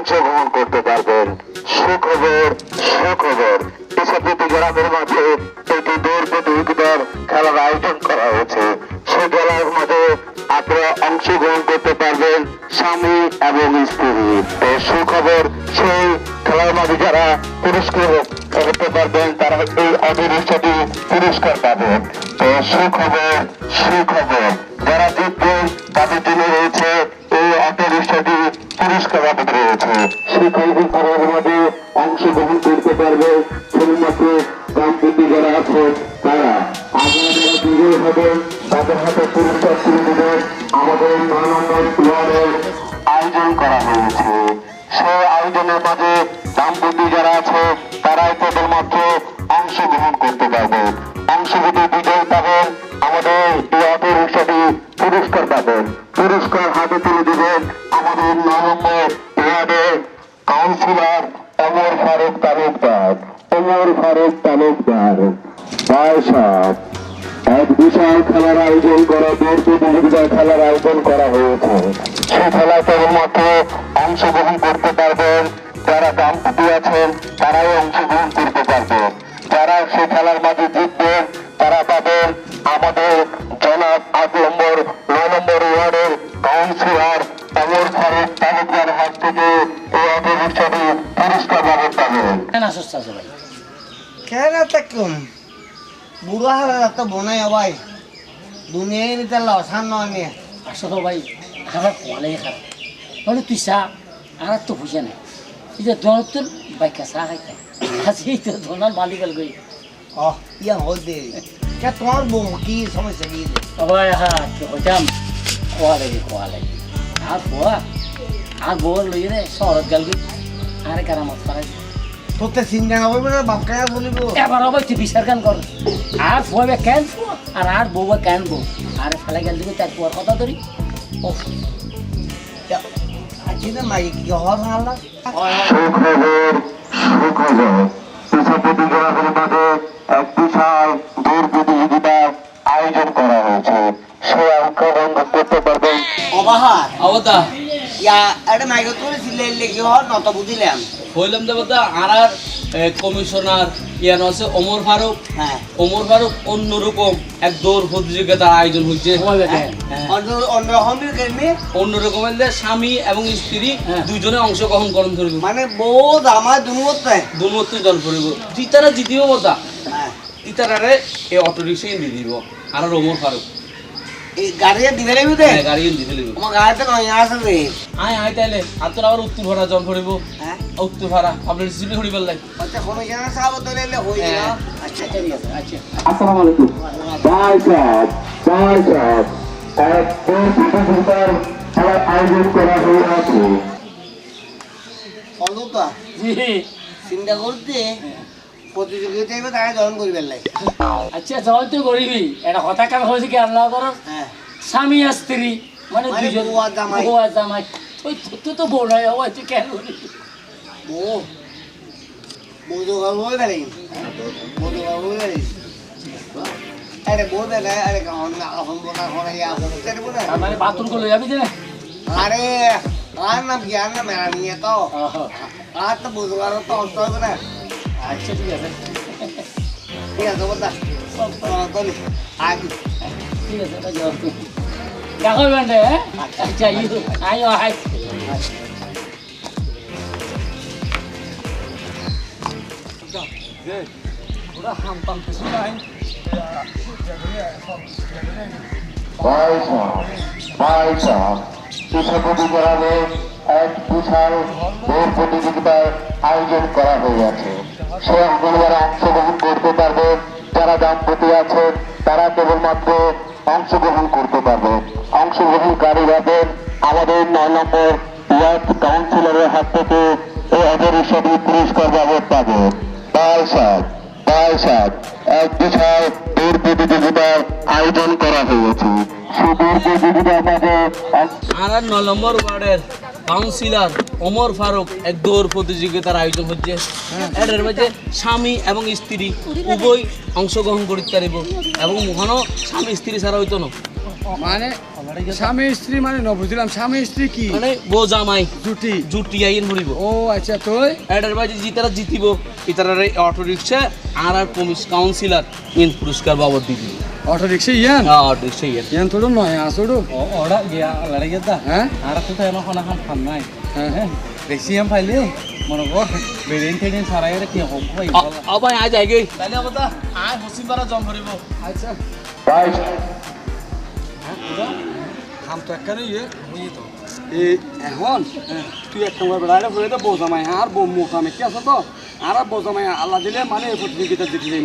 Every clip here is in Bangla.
অংশগ্রহণ করতে পারবেন। সুখবর সুখবর। ইসাপতি গ্রামের মাঝে একটি দৌড় প্রতিযোগিতার খেলার আয়োজন করা হয়েছে। সেই খেলার মাঝে আপনারা অংশগ্রহণ করতে পারবেন স্বামী এবং স্ত্রী। তো সুখবর, সেই খেলার মাঝে যারা পুরস্কার করতে পারবেন, তারা এই অটোরিক্সাটি পুরস্কার পাবেন। তো সুখবর সুখবর। যারা জিতবেন, তাদের জন্য রয়েছে এই অটোরিক্সাটি পুরস্কার বাবদ রয়েছে সেই খেলার মাঝে অংশগ্রহণ করতে পারবে শুধুমাত্র দাম্পতি যারা আছে তারা। আপনারা যারা বিজয়ী হবেন তাদের হাতে পুরস্কার তুলে আমাদের নানান প্লেয়ারের আয়োজন করা হয়েছে। আছে ভাই। কেন তাকুম বুড়া হলে তো বনাই ভাই। দুনিয়ায় নিতে লসান নয় নিয়ে আসলে ভাই খাবার কোয়ালে খারাপ বলে তুই চা আর তো বুঝে নাই এই যে দোনত তোর বাইকা চা খাইতে। আজকে তো দোনার মালিকাল গই। ও ইয়া হল দে। কে তোমার বউ কি সমস্যা কি সবাই হ্যাঁ কি হইতাম? কোয়া লাগে কোয়া লাগে আর বুয়া আর বউর লই রে শহরত গেল গই। আরে কারামত করাই তোতে সিঙ্গা হবে না বাপকায়া বলিব। এবার হবে তুই বিচার কেন কর আর বউবে কেন আর আর বউবে কেন বউ? আর ফেলে গেল দিবি তার তোর কথা ধরি। ও আজকে না মাই কি হর হালা? সুখবর সুখবর পিছাপতি গ্রামের দূর প্রতিযোগিতার আয়োজন সে করতে পারবেন। অবাহার। অবতা ইয়া এটা মাইকে তোলে সিলে লেগে হর নত বুঝিলাম। হইলাম দেবতা আর আর কমিশনার ইয়ান আছে ওমর ফারুক। হ্যাঁ। ওমর ফারুক অন্যরকম এক দৌড় প্রতিযোগিতার আয়োজন হচ্ছে। ফুয়াবে কেন অন্য অন্য রকমের যে স্বামী এবং স্ত্রী হ্যাঁ। দুজনে অংশগ্রহণ করণ করিব। মানে বউ জামা দুনুতে দুমত্ব দল করিব। তিতারা জিতিব বতা হ্যাঁ। তিতারারে এই অটো রিক্সায় দিয়ে দিব। আর আর ওমর ফারুক। এই গাড়ি দিবে রে বুঝে হ্যাঁ, গাড়ি দিয়ে দিলিব আমার গাড়িতে নয় আছে রে আয় আয় তাইলে আর তোর আবার উত্তর ভাড়া জন করিব হ্যাঁ উত্তর ভাড়া আপনার রিসিপ্ট করিব লাগে আচ্ছা কোনো জানা সাহেব তোলে হই না হ্যাঁ। আচ্ছা ঠিক আছে আচ্ছা আসসালামু আলাইকুম বাই সাহেব বাই সাহেব এক প্রতিযোগিতার খেলার আয়োজন করা হয়েছে অন্তত জি চিন্তা করতে প্রতিযোগিতা এবার তাকে জয়েন করবে লাই। আচ্ছা জল তো করিবি এটা কথা কাম হয়েছে কি আল্লাহ কর? হ্যাঁ। স্বামী আর স্ত্রী মানে মানে দুজন জামাই। ওই তুই তো বউ তুই কেন করিবি? বউ? বেড়ে বউ করে বেড়ে আরে বউ বেড়ে আরে কাহন এখন বোনা করে করতে দেবো না তার মানে বাথরুম যাবি যে? আরে আর নাম কি আর নাম মেরা নিয়ে তো। আর তো বউ তো অন্ত হবে না। আচ্ছা ঠিক আছে। ঠিক আছে বলতা তলি আগে। ঠিক আছে এটা যাও দেখো বেন্ডে আচ্ছা। ইউ আয় আয় ওরা হাম পাম কিছু নাই এক বিশাল দৌড় প্রতিযোগিতার আয়োজন করা হয়েছে সে অঙ্গনবারে অংশগ্রহণ করতে পারবে যারা দাম্পতি আছে তারা কেবলমাত্র অংশগ্রহণ করতে পারবে অংশগ্রহণকারী হবেন আমাদের নয় নম্বর ওয়ার্ড কাউন্সিলরের হাত থেকে এই অপরিষদী পুরস্কার বাবদ পাবে পয়সা পয়সা এক বিশাল দৌড় প্রতিযোগিতার আয়োজন করা হয়েছে সেই দৌড় প্রতিযোগিতার মাঝে আর নয় নম্বর ওয়ার্ডের কাউন্সিলর ওমর ফারুক এক দৌড় প্রতিযোগিতার আয়োজন হচ্ছে। এর মধ্যে স্বামী এবং স্ত্রী উভয় অংশগ্রহণ করতে পারিব এবং মহানো স্বামী স্ত্রী ছাড়া হইতো না। মানে স্বামী স্ত্রী মানে ন বুঝলাম স্বামী স্ত্রী কি? মানে বউ জামাই জুটি। জুটি আইন ভরিব ও আচ্ছা তুই? এটার বাজে জিতারা জিতিব ইতারা অটো রিক্সা আর আর কমিশ কাউন্সিলর ইন পুরস্কার বাবদ দিয়ে অটো রিক্সা ইয়ান অটো রিক্সা ইয়ে ইয়ান তোর নয় আসোড়ো ওরা গিয়া লড়াই গেদা হ্যাঁ আর তো তো এমন খান খান নাই হ্যাঁ হ্যাঁ বেশি এম ফাইলে মনে কর বেরেন টেরেন সারাই রে কি হোক ভাই আবাই আজ আগে তাহলে কথা আয় হসিম বারা জম ভরিব আচ্ছা খাম তো একখানে ইয়ে বুঝি তো এই এখন তুই এক নম্বর বেড়াইলে ফুলে তো বউ জামাই আর বউ মুখ আমি কি আছে তো আর বউ জামাই আল্লাহ দিলে মানে এই প্রতিযোগিতা জিতে যাই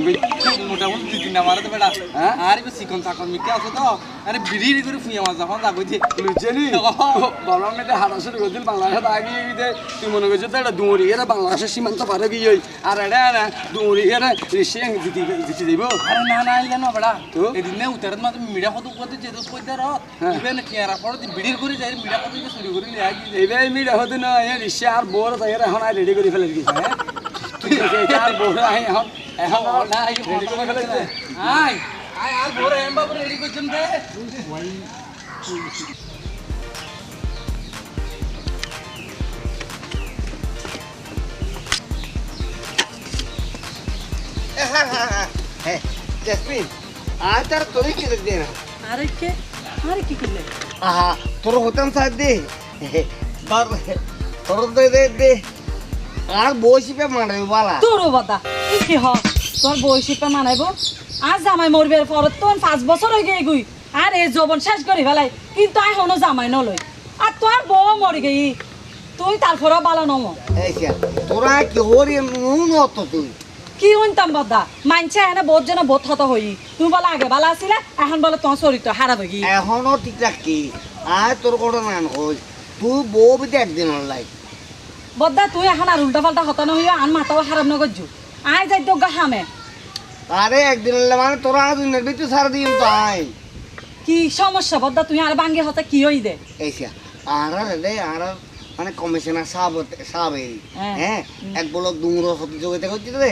মোটামুটি দুই তিনটা মারে তো বেটা। হ্যাঁ? আর ইবে চিকন চাকন মিকে আছে তো? আরে বিড়ি করে ফুইয়া মাছ যখন যাব যে লুচেনি বাংলা মেয়েতে হাঁটা শুরু করছিল বাংলাদেশে আগে গিয়ে তুই মনে করছিস তো এটা দুমরি এরা বাংলাদেশের সীমান্ত পারে গিয়ে আর এটা না দুমরি এরা ঋষি জিতে জিতে দিব আরে না না আইলে না বেটা। তো? এদিন নে উতারত মাঝে মিডিয়া কত কত যেতে কইতে র হ্যাঁ। ইবে না কেরা পড়ে বিড়ির করে যাই মিডিয়া কত চুরি করে লিয়ে আই এইবার মিডিয়া হতে না এই ঋষি আর বোর তাই এখন আর রেডি করে ফেলে দিয়েছে হ্যাঁ? ঠিক আছে এটা আর বোর আই এখন এখন না আই রেডি করে ফেলেছে আই আই আর বড় এম বাবু রেডি করছেন দে হ্যাঁ জেসমিন আর তার তোরে কি দে না আরে কে আরে কি করলে আহা তোর হতাম সাথ দে তোর তোর দে দে দে আর বসি পে মারে বালা। তোর বাদা কি হ? তোর বয়সী পা মানাইব? আর জামাই মরবে পর তো পাঁচ বছর হয়ে গিয়ে গুই। আর এই যৌবন শেষ করি ফেলাই কিন্তু আই হনো জামাই নলই। আর তোর বউ মরি গই। তুই তারপরেও বালা নম। তোরা কি হরি নুন হতো তুই? কি হইতাম বাদা? মানছে এনে বহুত জন বহুত হত হই। তুমি বলে আগে বালা আছিলে এখন বলে তোমার চরিত্র হারাব গি এখনও ঠিক রাখি। আর তোর কথা না হই তুই বউ বিতে একদিন লাই বদ্দা তুই এখন আর উল্টা পাল্টা হতানো হইয়া আন মাতাও হারাপ নগজু আই যাই তো গা হামে। আরে একদিন হলে মানে তোরা দিনের ভিতরে সারা দিন তো আয় কি সমস্যা বদ্দা তুই আর বাঙ্গি হতে কি হই দে? এই সে আর রে আর মানে কমিশনার সাহেব সাহেব হ্যাঁ। হ্যাঁ এক বলো দুমুর প্রতিযোগিতা করছি রে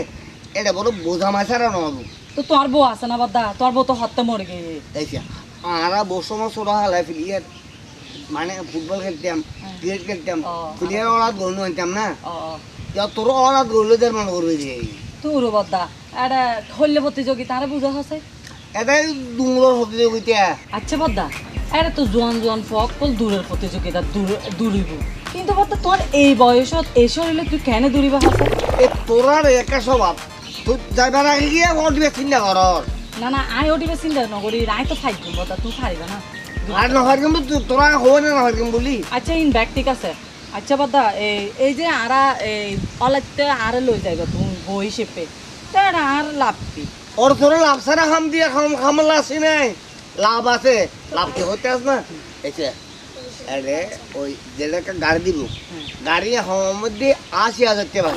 এটা বড় বোঝা মাছারা নব তো তোর বউ আছে না বদ্দা? তোর বউ তো হত্যা মরে গে এই সে আর বসো মাছ ওরা হালাই ফিলিয়ার মানে ফুটবল খেলতাম ক্রিকেট খেলতাম ও, ফিলিয়ার ওরা গরু হইতাম না? তোর ওরা গরু দের মানে করবে যে তোর বদ্দা এটা হল্য প্রতিযোগিতা আরে বুঝা হচ্ছে এটাই দুমুর প্রতিযোগিতা। আচ্ছা বদ্দা এটা তো জোয়ান জোয়ান ফকল দূরের প্রতিযোগিতা দূর দূরিব। কিন্তু বদ্দা তোর এই বয়সত এই শরীরে তুই কেন দূরিবা হচ্ছে এ তোরার একা স্বভাব। তুই যাইবার আগে গিয়ে ওর চিন্তা কর। না না আই ওটিবে চিন্তা নকরি আই তো থাকব বদ্দা তুই পারিবা না। আর নহয় কিন্তু তোরা হো না নহয় কিন্তু বলি? আচ্ছা ইন ব্যাগ ঠিক আছে। আচ্ছা বাদা এই যে আরা এই অলাইতে আরে লই যাইবা তুমি বই হিসেবে তার আর লাভ কি? ওর তোরা লাভ সারা খাম দিয়ে খাম খামলা আছে নাই। লাভ আছে লাভ কি হতে আস না? এসে আরে ওই যেটা গাড়ি দিব গাড়ি হওয়ার মধ্যে আশি হাজার টাকা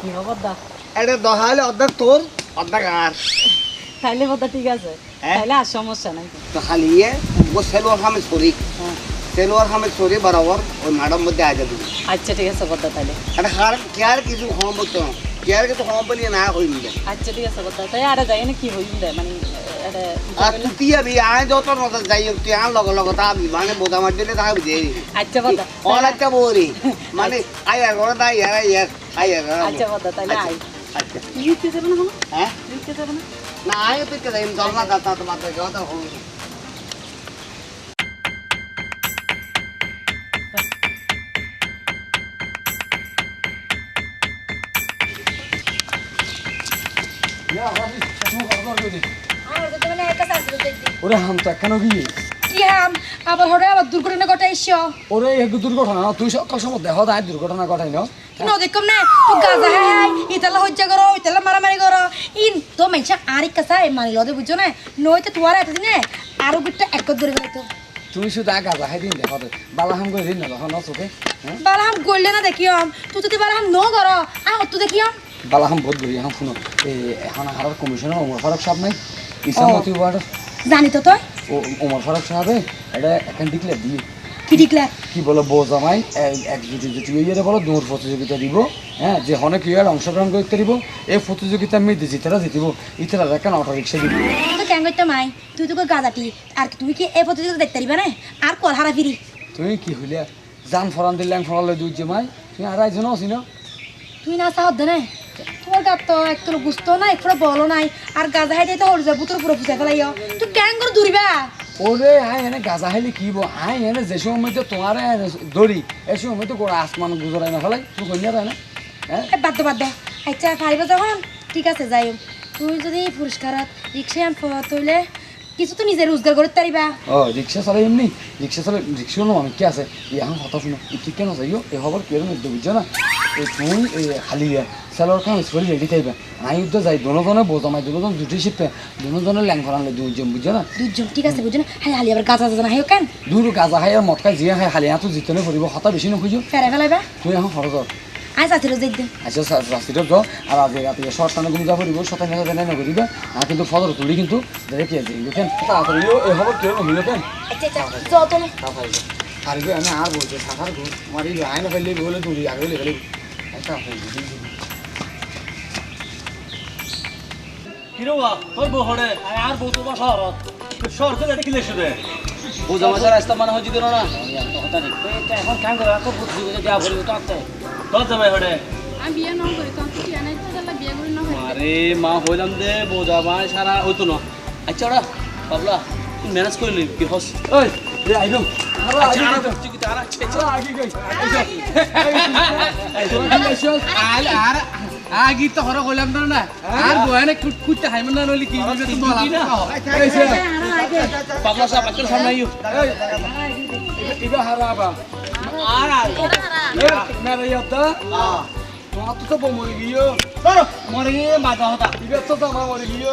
কি হবে দা এটা দশ হলে অর্ধেক তোর অর্ধেক আর তাইলে বাদা ঠিক আছে। হ্যাঁ? তাইলে আর সমস্যা নাই। তো খালি ইয়ে ও সেলোয়ার খামে সরি হ্যাঁ। সেলোয়ার খামে সরি বরাবর ওই ম্যাডাম মধ্যে আগে দিবি। আচ্ছা ঠিক আছে বাদা তাইলে এটা হার কেয়ার কিছু কম বলতো? কেয়ার কিছু কম বলি না হইনি আচ্ছা ঠিক আছে বাদা তাই আরে যাই না কি হইম দে? মানে আর তুই আবি আয় যত নজর যাই তুই আন লগে লগে তা মানে বোঝা মার দিলে বুঝে আচ্ছা মানে করে তাই আচ্ছা বাদা তাইলে আই আচ্ছা। লিখতে যাবে না হ্যাঁ? লিখতে যাবে না? না আয় তুই কে? ওরে হাম? আবার হরে আবার দুর্ঘটনা ঘটাইছ? ওরে এক দুর্ঘটনা তুই সকাল সময় দেহ দায় দুর্ঘটনা ঘটাই না। ন দেখম না তো গাজা হাই হাই ইতালা হজ্জা করো ইতালা মারামারি করো ইন তো মেনছা আরি কাসা এ মারি লদে বুঝছ না নইতে তুয়ার এত দিনে আরও গুটটা এক ধরে ফেলাইতো তুমি শুধু আগে গাজা খাই দিন দেখো দে বালা হাম করে দিন না তখন চোখে হ্যাঁ বালা হাম গড়লে না দেখিয়ম তুই যদি বালা হাম ন করো আ অত দেখিয়ম বালা হাম বহুত ঘুরি এখন শুনো এই এখন হারার কমিশনার ওমর ফারুক সাহেব নাই ইসামতি ওয়ার্ড জানি তো তুই ওমর ফারুক সাহেবে এটা এখন ডিক্লেয়ার দিয়ে কি দেখলে? কি বলো বউ জামাই? এক- জুটি জুটি ইয়ে বলো দৌড় প্রতিযোগিতা দিব হ্যাঁ? যে হনে কি আর অংশগ্রহণ করতে দিব এই প্রতিযোগিতা আমি জিতারা জিতিব ইতারা এখন অটো রিক্সা দিব। তো কেন তো মাই? তুই তোকে গাজাটি আর তুমি কি এই প্রতিযোগিতা দেখতে পারিবা না? আর কল হারা ফিরি। তুমি কি হইলে? জান ফরান দিলে ফরালে দুই যে মাই। তুমি আর একজন আছি না তুই না সাহস দে না। তোমার গাত তো একটু বুঝতো না একটু বলো নাই। আর গাজা হাইতে তো ওর যাব তোর পুরো ফুসে ফেলাইও। তুই কেন করে দূরিবা ওরে, আই এনে গাজা খাইলে কি বো আই এনে যে সময় তো তোমার দড়ি এই সময় তো গোড়া আসমান গুজরাই না ফেলাই তুই কন্যা তাই না হ্যাঁ বাদ বাদ দে। আচ্ছা পারিব যখন? ঠিক আছে যাই তুই যদি পুরস্কারত রিক্সায় আন তৈলে কিছু তো নিজে রোজগার করতে পারিবা ও রিক্সা চালাই এমনি। রিক্সা চালাই রিক্সা নো আমি কি আছে? এখন কথা শুনো। কি কেন যাইও এ খবর কেন মধ্যে বুঝছ না? এই তুই এই খালি সেলর কাম স্কুল রেডি থাকবে। আই উদ্ধ যাই দুজনে বোঝামাই দুজন জুটি শিপে দুজনে ল্যাং ফরানলে দুজন বুঝছ না? দুজন ঠিক আছে বুঝো না? হাই হালি আবার গাজা গাজা না হাইও কেন? দূর গাজা খাই আর খাই জিয়া খাই খালি হাতো জিতনে ফুরিব হতা বেশি নখুঁজো। ফেরে ফেলাইবা তুই এখন খরচ আই চাচির যাই দিম আচ্ছা রাস্তাটা যাও। আর আজ রাতে শর্টানে তুমি যা ফুরিব শতানে জানাই না করিবে। আর কিন্তু ফদর তুলি কিন্তু দেখে আছে কেন তাড়াতাড়ি কেউ কেন? আচ্ছা আচ্ছা যত আরে আমি আর বলছে মারি আইন ফেললে বলে দূরি আগে লেগে একটা কিরবা তোর বউ হড়ে আর বউ তোমার শহরত। শহর তো এটা কিলে শুনে বোঝা মাঝে রাস্তা মানে হচ্ছে দিল না। তো এখন কাম করে তো বুদ্ধি করে দেওয়া তো হড়ে আমি বিয়ে করি তখন তো তাহলে বিয়ে করি ন আরে মা হইলাম দে বোঝা মা সারা হইতো না। আচ্ছা ওরা বাবলা তুই ম্যানেজ করলি কি হস ওই রে আইলো আচ্ছা আচ্ছা আচ্ছা। আগে গই আর আর আগি তো হর কইলাম না। না আর বয়ানে কুট কুটতে হাইমান না নলি কি বলবে তুমি বলা। বাবলা সাহেব সামনে আইও ইবা হারাবা আর আর মেরে ইয়াতা তোমার তো মরে গিয়ে মরে গিয়ে হতা তো তোমার মরে গিয়ে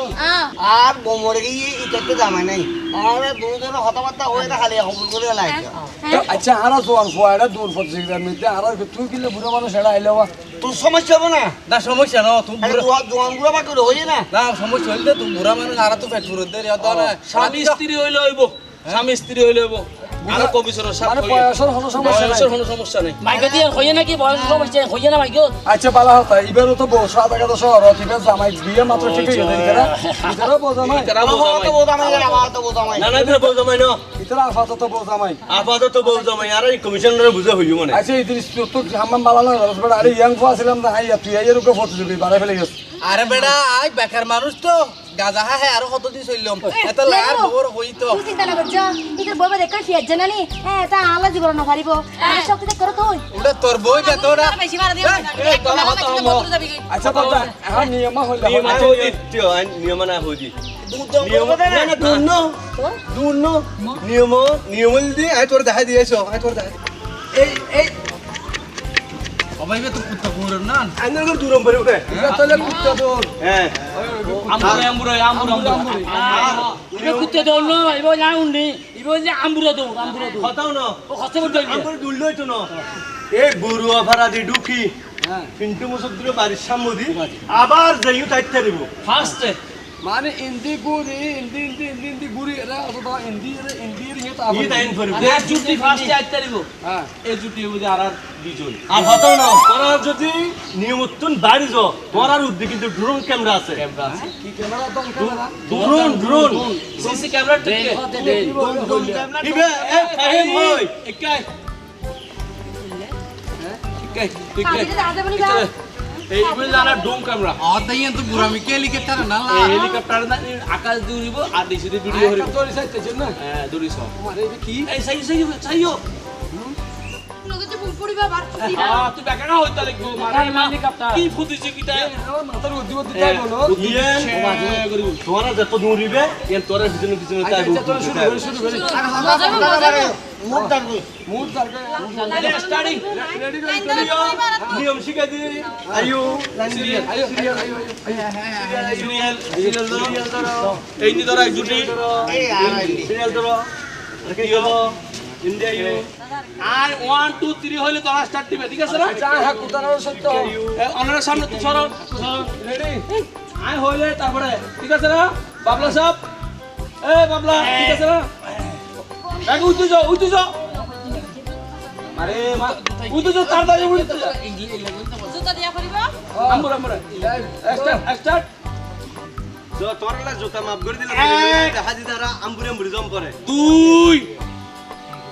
আর এটা তো জামাই নাই আর দুজনে কথাবার্তা হয়ে না খালি খবর করে লাগছে আচ্ছা আর জোয়ান ফুয়াড়া দূর প্রতিযোগিতার মধ্যে আর তুই কিলে বুড়ো মানুষ এড়া আইলো তোর সমস্যা হবে না না সমস্যা না তুমি আরে জোয়ানগুলো বাকি হয়ে না না সমস্যা হইলে তুমি বুড়া মানুষ আর তো পেট ফুরত দে ইয়াদ না স্বামী স্ত্রী হইলে হইব স্বামী স্ত্রী হইলে হইব আর কমিশনের সাথে মানে বয়সের কোনো সমস্যা নাই। বয়সের কোনো সমস্যা নাই। মাইকে দিয়ে হইয়ে নাকি? বয়স সমস্যা হইয়ে না মাইকে? আচ্ছা বালা হতা এবারও তো বউ কাটা শহর এবার জামাই বিয়ে মাত্র ঠিক হয়ে গেছে না ইতারা বউ জামাই। তারা বউ তো জামাই। বউ জামাই আমার তো বউ জামাই। না না এটা বউ জামাই না। ইতারা আপাতত বউ জামাই। আপাতত বউ জামাই আর এই কমিশনারে বুঝে হইব মানে। আচ্ছা ইদ্রিস তো তো হাম্মাম বালানো রস বড়। আরে ইয়াং ফো ছিলাম না হাই তুই আইয়ের উপর প্রতিযোগী বাড়াই ফেলে গেছ আরে বেটা আই বেকার মানুষ তো। গাজা হ্যাঁ হ্যাঁ আরও কতদিন চললাম? এত লাগার খবর হই তো তুই চিন্তা না করছ ইতার বইবা দেখার ফিয়ার জানানি হ্যাঁ তা আল্লাহ জীবন না পারিব আমি শক্তি করো তুই ওটা তোর বই বেতরা বেশি মারা দিও আচ্ছা বাবা এখন নিয়মা হইলে নিয়ম আছে হই নিয়ম না হই দি নিয়ম না না দুন ন দুন নিয়ম নিয়ম দি আই তোর দেখাই দিয়েছ আই তোর দেখাই। এই এই অবাইবে তো কুত্তা কুমড়র না আইনের ঘর দূরম পড়ে উঠে। এটা তাহলে কুত্তা দোল হ্যাঁ। আমুরে আমুরে আমুরে আমুরে ইবে কুত্তে দৌল না ইবে না উন্নি ইবে যে আমুরে দৌল আমুরে দৌল কথাও না। ও কষ্ট করতে আমার দুল লইতো না। এই দি ঢুকি। কিন্তু মুসক দিল বাড়ির সামনে দি। আবার যাইও তাইতে দিব ফার্স্টে মানে ইন্দি গুড়ি ইন্দি ইন্দি ইন্দি ইন্দি গুড়ি এরা অথবা ইন্দি এরা ইন্দি এর হিত ই তাইন ফরিব আর জুটি ফার্স্টে আইতে দিব হ্যাঁ এই জুটি বুঝে আর আর দুজন আর হতাও না তোরা যদি নিয়মতুন বাড়ি যাও তোর আর উদ্দি কিন্তু ড্রোন ক্যামেরা আছে ক্যামেরা আছে কি ক্যামেরা তো camera drone drone CC camera ঠিক আছে দে ইবে এ ফাহিম হই একাই একাই তুই কে কাজে আদে বলি যা এই বলে জানা ড্রোন ক্যামেরা। অদাইন তো বুড়ামি কে লিখে তার না এই হেলিকপ্টার না আকাশ উড়িব আর দিয়ে ভিডিও হরিব। তোর সাইতে না? হ্যাঁ দড়ি সব মানে কি? এই সাই সাই সাইও লোকে তো ভুল পড়িবা বার আ তুই বেকা না হইতা লাগবো মারা না হেলিকপ্টার কি ফুটিছে কি তাই মাথার উদ্দি উদ্দি তাই বলো ইয়েন তোরা যত দৌড়িবে ইয়েন তোরা পিছনে পিছনে তাই আচ্ছা তোরা শুরু করে শুরু করে মুখ ডাকবি মুড দরকার স্টার্টিং রেডি করে নিয়ম শিখাই দি আয়ু সিরিয়াল আয়ো আয়ো আয়ো সিরিয়াল সিরিয়াল ধরো এই নি ধরো এক দুটি সিরিয়াল ধরো কি হলো India you are one two three হইলে তোরা স্টার্ট দিবে ঠিক আছে না? আচ্ছা অনার সামনে তুই সরো আয় হইলে তারপরে ঠিক আছে না? বাবলা সাহেব এ বাবলা ঠিক আছে না? উঠতে যাও উঠতে যাও আরে মা উঠতে যাও তাড়াতাড়ি উঠতে যাও জুতা দিয়া পড়িবা আমবর আমবর স্টার্ট স্টার্ট জোতা মাপ করে দিলে হাজি দ্বারা আম্বুরে আম্বুরে জম পরে দুই।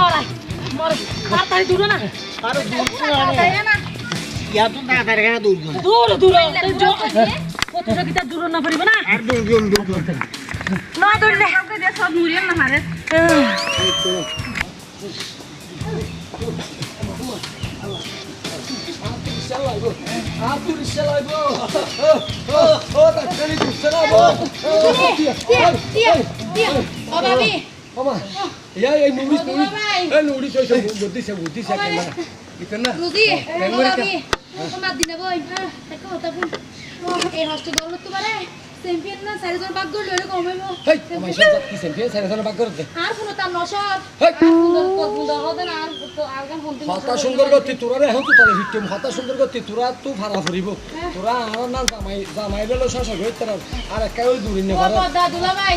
মরাই মরে তাড়াতাড়ি দূরে না। ইয়াতো না। তার এখানে দুর্গম দূর দূর প্রতিযোগিতা দূর না পারিব না। আর দুর্গম দুর্গম না দৌড়লে সব মুড়িয়ে না মারে। ও ভাবি ইয়া এই মুভিস মুভিস এই নুড়ি সই সব বুদ্ধি সে বুদ্ধি সে কেন ইতন না রুজি ও ভাবি তোমার দিনে বই একটা কথা বল এই হস্টেল দৌড় তো পারে চ্যাম্পিয়ন না চারিজন ভাগ করলে ওটা কমাইব হেই আমার সব কি সেমপে সারা সারা বাগ করতে আর কোনো তার নশট হেই সুন্দর সুন্দর হবে না আর তো আগাম ফোন হতা সুন্দর গতি তোরা রে হতা সুন্দর গতি তোরা তো ভাড়া ফুরিব তোরা আর না জামাই জামাই ললো শাসক হই তোরা আর একা ওই দূরিন নে ভাড়া ভাই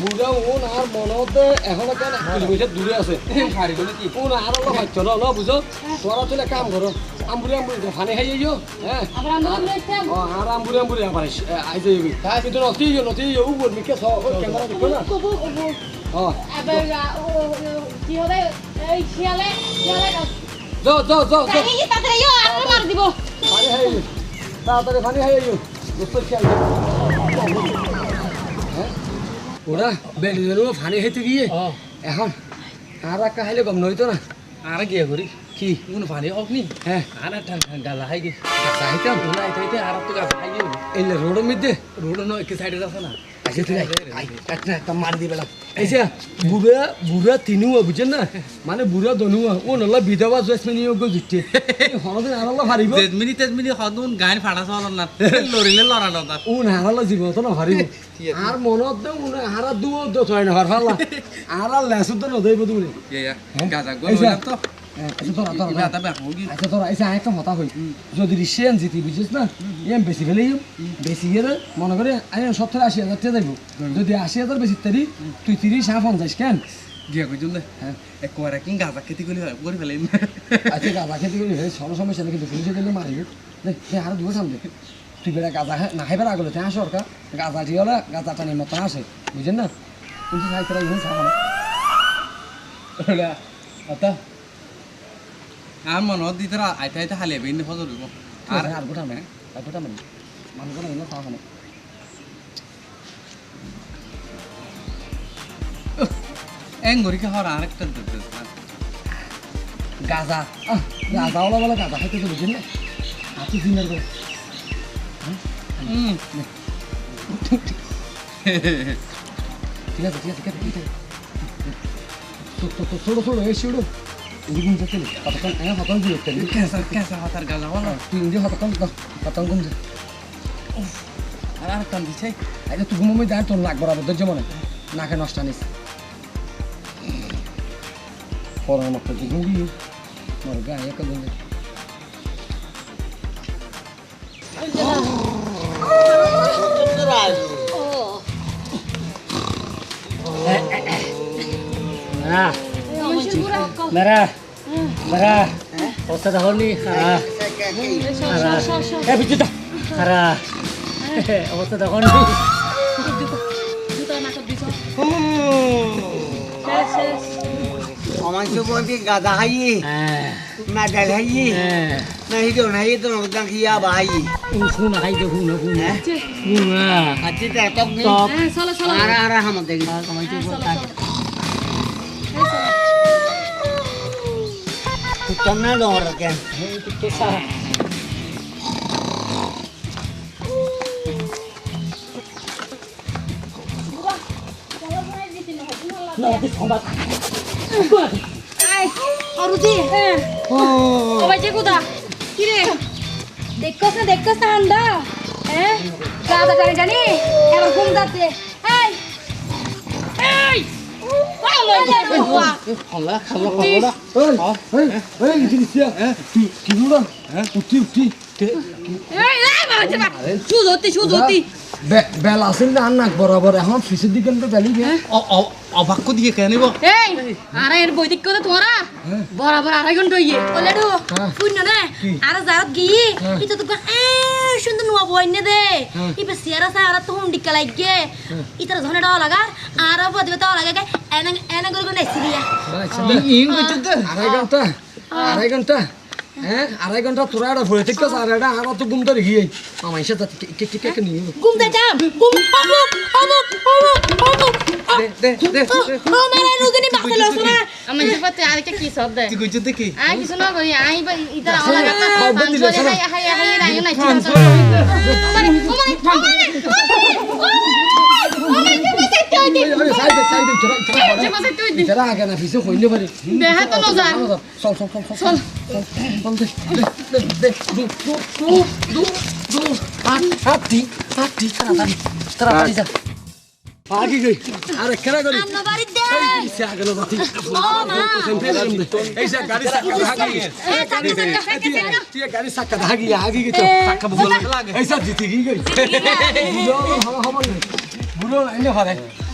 বুড়া ওন মনতে এখন কেন একচল্লিশ পয়সা দূরে আছে। ওন আর অলপ ভাবছ ন ন বুঝো তোরা কাম করো আমবুড়ি আমবুড়ি হানে খাই যাইও হ্যাঁ আর আমবুড়ি আমবুড়ি আবার আই যাইবি কিন্তু নতি যাইও নতি যাইও ও বলবি কে সব ক্যামেরা দেখো না যাও তাড়াতাড়ি ফানি খাই যাইও দোস্ত খেয়াল ওরা বেঙ্গালুরু ফানি খাইতে গিয়ে এখন আর একা হাইলে গম নইতো না। আর গিয়ে করি। কি? কোন ফানি অগ্নি। হ্যাঁ। আর ঠান ঠান গালা হাই গে চাইতাম তোলা আইতে আইতে আর তো গালা হাই গে এলে রোডের মধ্যে রোড নয় এক সাইডে আছে না। আচ্ছা তুই আই একটা একটা মার দি বেলা। এই যে বুড়া বুড়া তিনুয়া বুঝছেন না? মানে বুড়া দনুয়া ও নলা বিধবা জেসমিনি ওগো জুটে হরদিন আরলা ফারিব তেজমিনি তেজমিনি হদুন গান ফাড়া চল না। লরিলে লড়া না ও না হারালা জীবন তো না ফারিব আর মনত দে ও না হারা দুও দো ছয় না হারফালা আর লেসু তো নদইব তুমি ইয়া গাজা গো তো। তা যদি রিসেন জিতি বুঝিস না ইয়াম বেশি ফেলে বেশি গেলে মনে করে আমি সত্তর আশি হাজার টাকা যাইব যদি আশি হাজার বেশি তারি তুই তিরিশ হ্যাঁ পঞ্চাশ কেন গিয়া কইছুন দে হ্যাঁ। এক কোয়ারা কিং গাজা খেতে গলি হয় গরি ফেলে আচ্ছা গাঁজা খেতে গেলে হে সব সমস্যা নেই কিন্তু পুলিশে গেলে মারিব দেখ আর দুটো সামনে তুই বেড়া গাঁজা না খাইবার আগলে তুই সরকার গাঁজা ঠিক হলে গাঁজা টানির মতো আসে বুঝেন না কিন্তু খাইতে ইহন খাওয়া না আতা আর মন দিতরা আইতে আইতে হালে বেইন ফজর দিব আর আর গোটা মানে আর গোটা মানে। মানুষ কোনো ইনো খাওয়া না এং গরি কে হর আরেকটা দে গাঁজা। গাঁজা ওলা বলে গাঁজা খাইতে তো বুঝেন না হাতি দিনের করে হুম ঠিক আছে ঠিক আছে ঠিক আছে তো- তো ছোটো ছোটো এই ছোটো এরকম যেতে কতক্ষণ এনে কতক্ষণ দিয়ে উঠতে কেসা কেসা হাতার গালা হলো তুই ইন্দি কতক্ষণ কতক্ষণ কমছে আর আরেকটা দিছে আচ্ছা তুই ঘুমো দেয় তোর নাক বরাবর ধৈর্য মনে। নাকে নষ্ট নিস পরামর্শ ঘুমবি মোর গায়ে এক মেরা মেরা অবস্থা দেখো নি খারা খারা এ দা খারা অবস্থা দেখো নি আমার বলতে গাদা খাইয়ে না ডাল খাইয়ে না হিটো না হিটো না খিয়া বাহাই শুন হাই দে শুন শুন শুন আচ্ছা তা তক নেই হ্যাঁ চলো চলো আর আর হাম দেখি কুত্তাম না ডর কেন আই অরুজি হ্যাঁ ভাই যে কোথা কি রে দেখছস না দেখছস না আন্ডা হ্যাঁ গাদা জানি জানি এবার ঘুম যাচ্ছে 好了好了好了好了，好 Olha, essa é uma corra. Olha, olha, বেলা আছে না নাক বরাবর এখন ফিসের দিকে তো বেলি অবাক্য দিয়ে কেন নিব এই আরে এর বৈদিক কথা তোরা বরাবর আড়াই ঘণ্টা ইয়ে ওলেডু পুণ্য না আর যারত গিয়ে ইতো তো এ সুন্দর নুয়া বইনে দে ইবে সিয়ারা সারা তো হুম ডিকা লাগে ইতার ধনে ডাও লাগার আর বদিবে তাও লাগে এনে এনে গল গল নেসি দিয়া ইন কইতে আড়াই ঘণ্টা আড়াই ঘণ্টা হ্যাঁ আড়াই ঘণ্টা তোরা এটা ভরে ঠিক আছে আর এটা আমার তো ঘুম ধরে গিয়ে আমার সাথে কে কে কে নিয়ে গুম দে যাম গুম অমুক অমুক অমুক অমুক দে দে দে ও মেরে রুদিনি বাসলো সোনা আমি যেপাতে আরেকটা কি শব্দ তুই কইছিস কি আই কিছু না করি আই বা লাগা খবর দিলে পাঁচ শোনো। হাই হাই হাই রাই না মানে মানে আরে তোরা তোরা তোরা আগে না ফিসে কইলে পারে দেহা তো নজান চল চল চল চল চল দে দে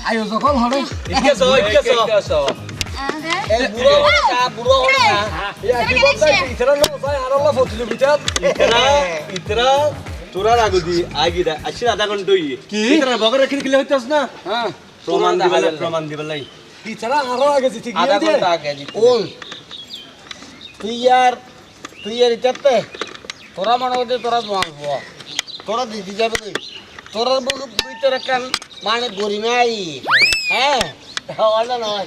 দে দু দু দু দু দু আট আটটি আটটি তাড়াতাড়ি তাড়াতাড়ি যা আগে গই আরে কেনা করি আন্ন বাড়ি দে সে এই সে সাকা ভাগি এ জিতে বুড়ো আয়ো যখন বুড়ো কা বুড়ো হলো না ইয়া কি বলতা ইতরা নো সাই আরল্লা ফতুলি বিটাত ইতরা তোরা রাগুদি আগিরা আছির আধা ঘণ্টা ইয়ে কি ইতরা বগর রেখে কিলে হইতাস না হ্যাঁ প্রমাণ দিবেলাই প্রমাণ দিবেলাই ইতরা আরও আগে জিতে গিয়ে আধা দে ঘণ্টা আগে ওল। তুই আর তুই আর ইতাতে তোরা মনে হচ্ছে তোরা মানব তোরা দিদি যাবে তোরা বলতে তুই তোর মানে গরিমাই। হ্যাঁ? ওটা নয়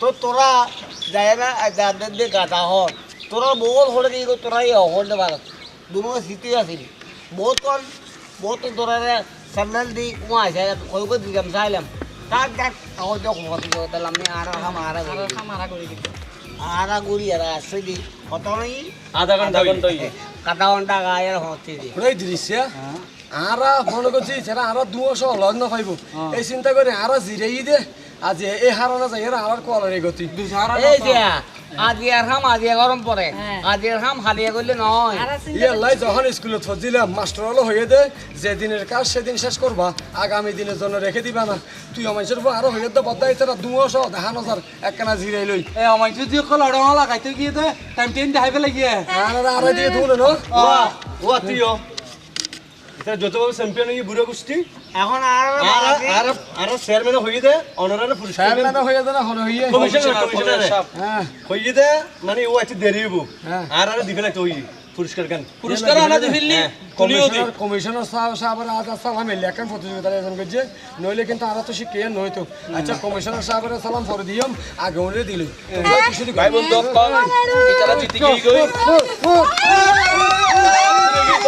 তো তোরা যায় না দাদের দিয়ে গাতা হন তোরা বহুত হলে কি তোরা এই হলতে পারত দুনো স্মৃতি আসিলি বহুত কন বহুত তোরা স্যান্ডেল দি কুয়া আছে কই কই দিলাম চাইলাম। তাক দেখ আমার তো কথা দিলাম আমি আর হাম আর মারা করে দিই আরা গুড়ি আর আসছে দি। কত নাই আধা ঘণ্টা কাটা ঘণ্টা গায়ের হচ্ছে দি। দৃশ্য। আরা মনে করছি সেটা আরা দুশো লগ্ন পাইব। এই চিন্তা করে আরা জিরাই দে। আজ এই হারানো যাই আরার কলারে গতি। এই যে আজি আর হাম আজি গরম পরে আজি আর হাম হালিয়া করলে নয়। ইয়ে লাই যখন স্কুলে থদিলাম মাস্টার হলো হয়ে দে যে দিনের কাজ সেদিন শেষ করবা আগামী দিনের জন্য রেখে দিবা না। তুই আমার উপর আরও হয়ে দে বদাই তোরা দুশো দেখানো যার একখানা জিরাই লই। এ আমার যদি কল অড় লাগাইতে গিয়ে দে টাইম টেন দেখাই ফেলে গিয়ে আর আরা দিয়ে ধুলে ন। ও তুইও। যতভাবে চ্যাম্পিয়ন হয়ে বুড়ো কুস্তি এখন আর আর আর চেয়ারম্যান হয়ে দে অনারারে পুরস্কার সাহেব হয়ে দে না হলো হইয়ে কমিশনার কমিশনার হ্যাঁ। হয়ে দে মানে ও আছে দেরি হইব। হ্যাঁ। আর আর দিবে লাগতো হই পুরস্কার কান? পুরস্কার আনা দিলি তুলিও দি। কমিশনার কমিশনার সাহেব আজ সালাম এলে এখন প্রতিযোগিতার আয়োজন করছে। নইলে কিন্তু আর তো শিখে নইতো আচ্ছা কমিশনার সাহেবের সালাম করে দিয়ম। আগে দিল। ভাই বন্ধু ইতারা জিতে গই।